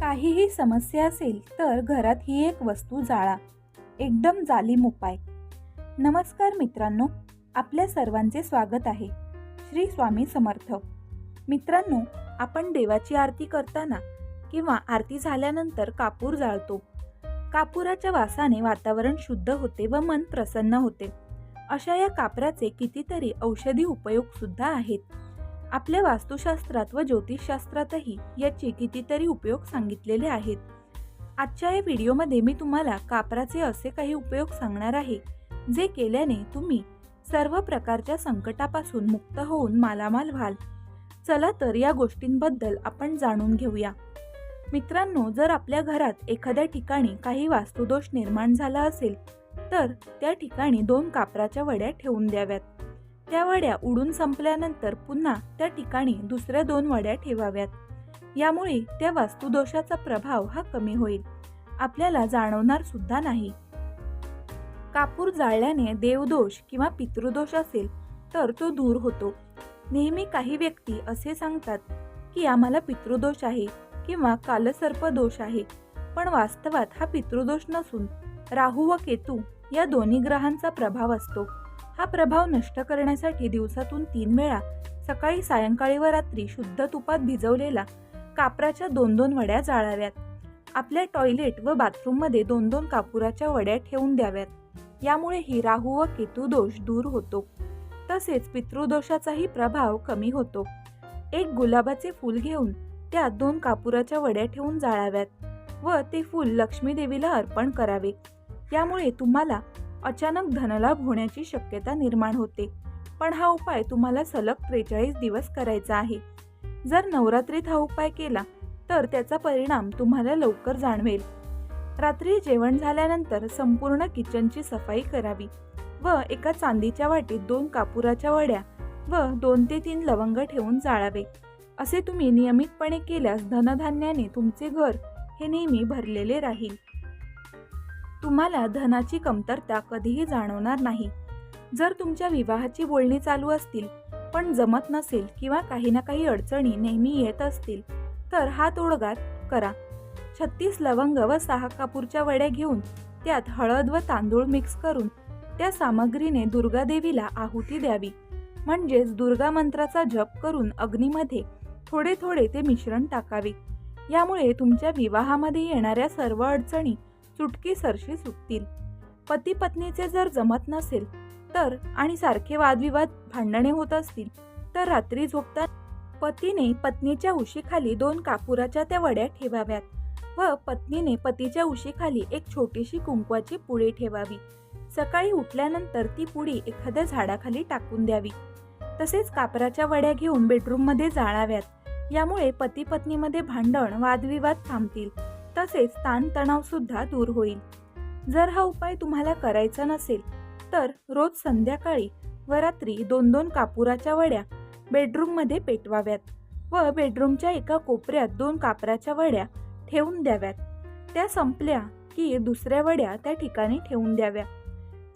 काहीही समस्या असेल तर घरात ही एक वस्तू जाळा. एकदम जालीम उपाय. नमस्कार मित्रांनो आपल्या सर्वांचे स्वागत आहे. श्री स्वामी समर्थ. मित्रांनो आपण देवाची आरती करताना किंवा आरती झाल्यानंतर कापूर जाळतो. कापुराच्या वासाने वातावरण शुद्ध होते व मन प्रसन्न होते. अशा या कापराचे कितीतरी औषधी उपयोग सुद्धा आहेत. आपल्या वास्तुशास्त्रात व ज्योतिषशास्त्रातही याचे कितीतरी उपयोग सांगितलेले आहेत. आजच्या या व्हिडिओमध्ये मी तुम्हाला कापराचे असे काही उपयोग सांगणार आहे जे केल्याने तुम्ही सर्व प्रकारच्या संकटापासून मुक्त होऊन मालामाल व्हाल. चला तर या गोष्टींबद्दल आपण जाणून घेऊया. मित्रांनो जर आपल्या घरात एखाद्या ठिकाणी काही वास्तुदोष निर्माण झाला असेल तर त्या ठिकाणी दोन कापराच्या वड्या ठेवून द्याव्यात. त्या वड्या उडून संपल्यानंतर पुन्हा त्या ठिकाणी दुसऱ्या दोन वड्या ठेवाव्यात. यामुळे त्या वास्तुदोषाचा प्रभाव हा कमी होईल. आपल्याला जाणवणार सुद्धा नाही. कापूर जाळल्याने देवदोष किंवा पितृदोष असेल तर तो दूर होतो. नेहमी काही व्यक्ती असे सांगतात की आम्हाला पितृदोष आहे किंवा कालसर्प दोष आहे पण वास्तवात हा पितृदोष नसून राहू व केतू या दोन्ही ग्रहांचा प्रभाव असतो. हा प्रभाव नष्ट करण्यासाठी दिवसातून तीन वेळा सकाळी सायंकाळी व रात्री शुद्ध तुपात भिजवलेला कापराच्या दोन दोन वड्या जाळाव्यात. आपल्या टॉयलेट व बाथरूममध्ये दोन दोन कापुराच्या वड्या ठेवून द्याव्यात. यामुळेही राहू व केतू दोष दूर होतो. तसेच पितृदोषाचाही प्रभाव कमी होतो. एक गुलाबाचे फूल घेऊन त्यात दोन कापुराच्या वड्या ठेवून जाळाव्यात व ते फूल लक्ष्मी देवीला अर्पण करावे. यामुळे तुम्हाला अचानक धनलाभ होण्याची शक्यता निर्माण होते. पण हा उपाय तुम्हाला सलग त्रेचाळीस दिवस करायचा आहे. जर नवरात्रीत हा उपाय केला तर त्याचा परिणाम तुम्हाला लवकर जाणवेल. रात्री जेवण झाल्यानंतर संपूर्ण किचनची सफाई करावी व एका चांदीच्या वाटीत दोन कापुराच्या वड्या व दोन ते तीन लवंग ठेवून जाळावे. असे तुम्ही नियमितपणे केल्यास धनधान्याने तुमचे घर हे नेहमी भरलेले राहील. तुम्हाला धनाची कमतरता कधीही जाणवणार नाही. जर तुमच्या विवाहाची बोलणी चालू असतील पण जमत नसेल किंवा काही ना काही अडचणी नेहमी येत असतील तर हा तोडगा करा. छत्तीस लवंग व सहा कापूरच्या वड्या घेऊन त्यात हळद व तांदूळ मिक्स करून त्या सामग्रीने दुर्गादेवीला आहुती द्यावी. म्हणजेच दुर्गा मंत्राचा जप करून अग्नीमध्ये थोडे थोडे ते मिश्रण टाकावे. यामुळे तुमच्या विवाहामध्ये येणाऱ्या सर्व अडचणी चुटकी सरशी सुटतील. पती पत्नीचे जर जमत नसेल तर आणि सारखे वादविवाद भांडणे होत असतील तर रात्री झोपता पतीने पत्नीच्या उशीखाली दोन कापुराच्या त्या वड्या ठेवाव्यात व पत्नीने पतीच्या उशीखाली एक छोटीशी कुंकवाची पुडी ठेवावी. सकाळी उठल्यानंतर ती पुडी एखाद्या झाडाखाली टाकून द्यावी. तसेच कापराच्या वड्या घेऊन बेडरूममध्ये जाळाव्यात. यामुळे पती पत्नीमध्ये भांडण वादविवाद थांबतील. तसेच ताणतणाव सुद्धा दूर होईल. जर हा उपाय तुम्हाला करायचा नसेल तर रोज संध्याकाळी व रात्री दोन दोन कापुराच्या वड्या बेडरूममध्ये पेटवाव्यात व बेडरूमच्या एका कोपऱ्यात दोन कापराच्या वड्या ठेवून द्याव्यात. त्या संपल्या की दुसऱ्या वड्या त्या ठिकाणी ठेवून द्याव्या.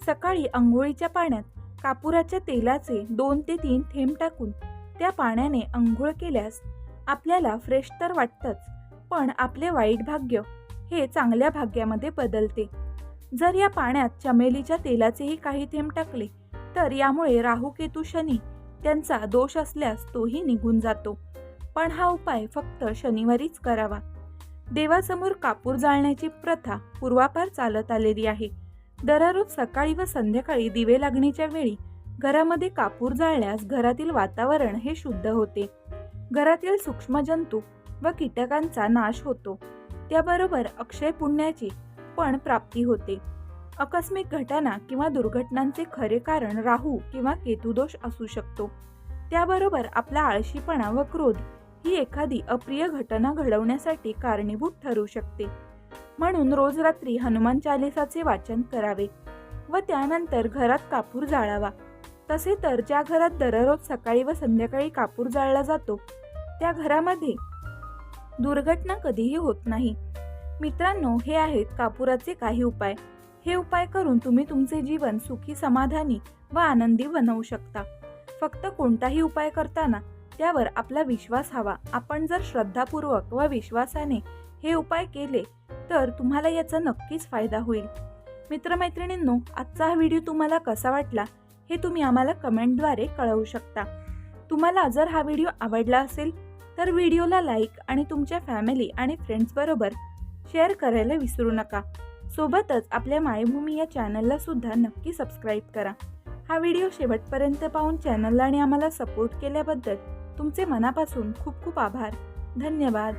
सकाळी आंघोळीच्या पाण्यात कापुराच्या तेलाचे दोन ते तीन थेंब टाकून त्या पाण्याने आंघोळ केल्यास आपल्याला फ्रेश तर वाटतंच पण आपले वाईट भाग्य हे चांगल्या भाग्यामध्ये बदलते. जर या पाण्यात चमेलीच्या तेलाचेही काही थेंब टाकले तर यामुळे राहू केतू शनी त्यांचा दोष असल्यास तोही निघून जातो. पण हा उपाय फक्त शनिवारीच करावा. देवासमोर कापूर जाळण्याची प्रथा पूर्वापार चालत आलेली आहे. दररोज सकाळी व संध्याकाळी दिवे लागण्याच्या वेळी घरामध्ये कापूर जाळल्यास घरातील वातावरण हे शुद्ध होते. घरातील सूक्ष्मजंतू व कीटकांचा नाश होतो. त्याबरोबर अक्षय पुण्याची पण प्राप्ती होते. आकस्मिक घटना किंवा दुर्घटनांचे खरे कारण राहू किंवा केतुदोष असू शकतो. त्याबरोबर आपला आळशीपणा व क्रोध ही एखादी अप्रिय घटना घडवण्यासाठी कारणीभूत ठरू शकते. म्हणून रोज रात्री हनुमान चालिसाचे वाचन करावे व त्यानंतर घरात कापूर जाळावा. तसे तर ज्या घरात दररोज सकाळी व संध्याकाळी कापूर जाळला जातो त्या घरामध्ये दुर्घटना कधीही होत नाही. मित्रांनो हे आहेत कापुराचे काही उपाय. हे उपाय करून तुम्ही तुमचे जीवन सुखी समाधानी व आनंदी बनवू शकता. फक्त कोणताही उपाय करताना त्यावर आपला विश्वास हवा. आपण जर श्रद्धापूर्वक व विश्वासाने हे उपाय केले तर तुम्हाला याचा नक्कीच फायदा होईल. मित्रमैत्रिणींनो आजचा हा व्हिडिओ तुम्हाला कसा वाटला हे तुम्ही आम्हाला कमेंटद्वारे कळवू शकता. तुम्हाला जर हा व्हिडिओ आवडला असेल तर व्हिडिओला लाईक आणि तुमच्या फॅमिली आणि फ्रेंड्सबरोबर शेअर करायला विसरू नका. सोबतच आपल्या मायभूमी या चॅनलला सुद्धा नक्की सबस्क्राईब करा. हा व्हिडिओ शेवटपर्यंत पाहून चॅनलला आणि आम्हाला सपोर्ट केल्याबद्दल तुमचे मनापासून खूप खूप आभार. धन्यवाद.